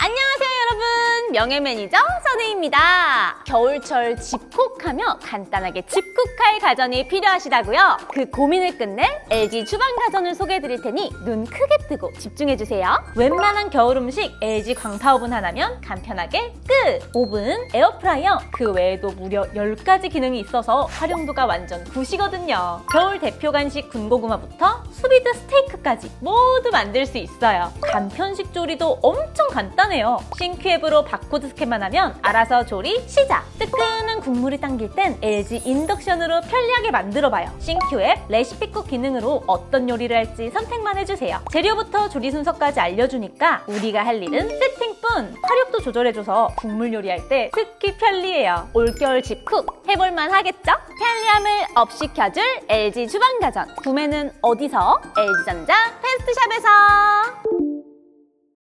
안녕하세요 여러분. 명예 매니저 선혜입니다. 겨울철 집콕하며 간단하게 집콕할 가전이 필요하시다고요? 그 고민을 끝낼 LG 주방 가전을 소개해 드릴 테니 눈 크게 뜨고 집중해 주세요. 웬만한 겨울 음식 LG 광파 오븐 하나면 간편하게 끝! 오븐, 에어프라이어 그 외에도 무려 10가지 기능이 있어서 활용도가 완전 굿이거든요. 겨울 대표 간식 군고구마부터 수비드 스테이크 까지 모두 만들 수 있어요 간편식 조리도 엄청 간단해요. 싱크앱으로 바코드 스캔만 하면 알아서 조리 시작! 뜨끈한 국물이 당길 땐 LG 인덕션으로 편리하게 만들어봐요. 싱크앱 레시피쿡 기능으로 어떤 요리를 할지 선택만 해주세요. 재료부터 조리 순서까지 알려주니까 우리가 할 일은 세팅뿐! 화력도 조절해줘서 국물 요리할 때 특히 편리해요. 올겨울 집쿡 해볼만 하겠죠? 편리함을 업 시켜줄 LG 주방가전 구매는 어디서? LG전자 패스트샵에서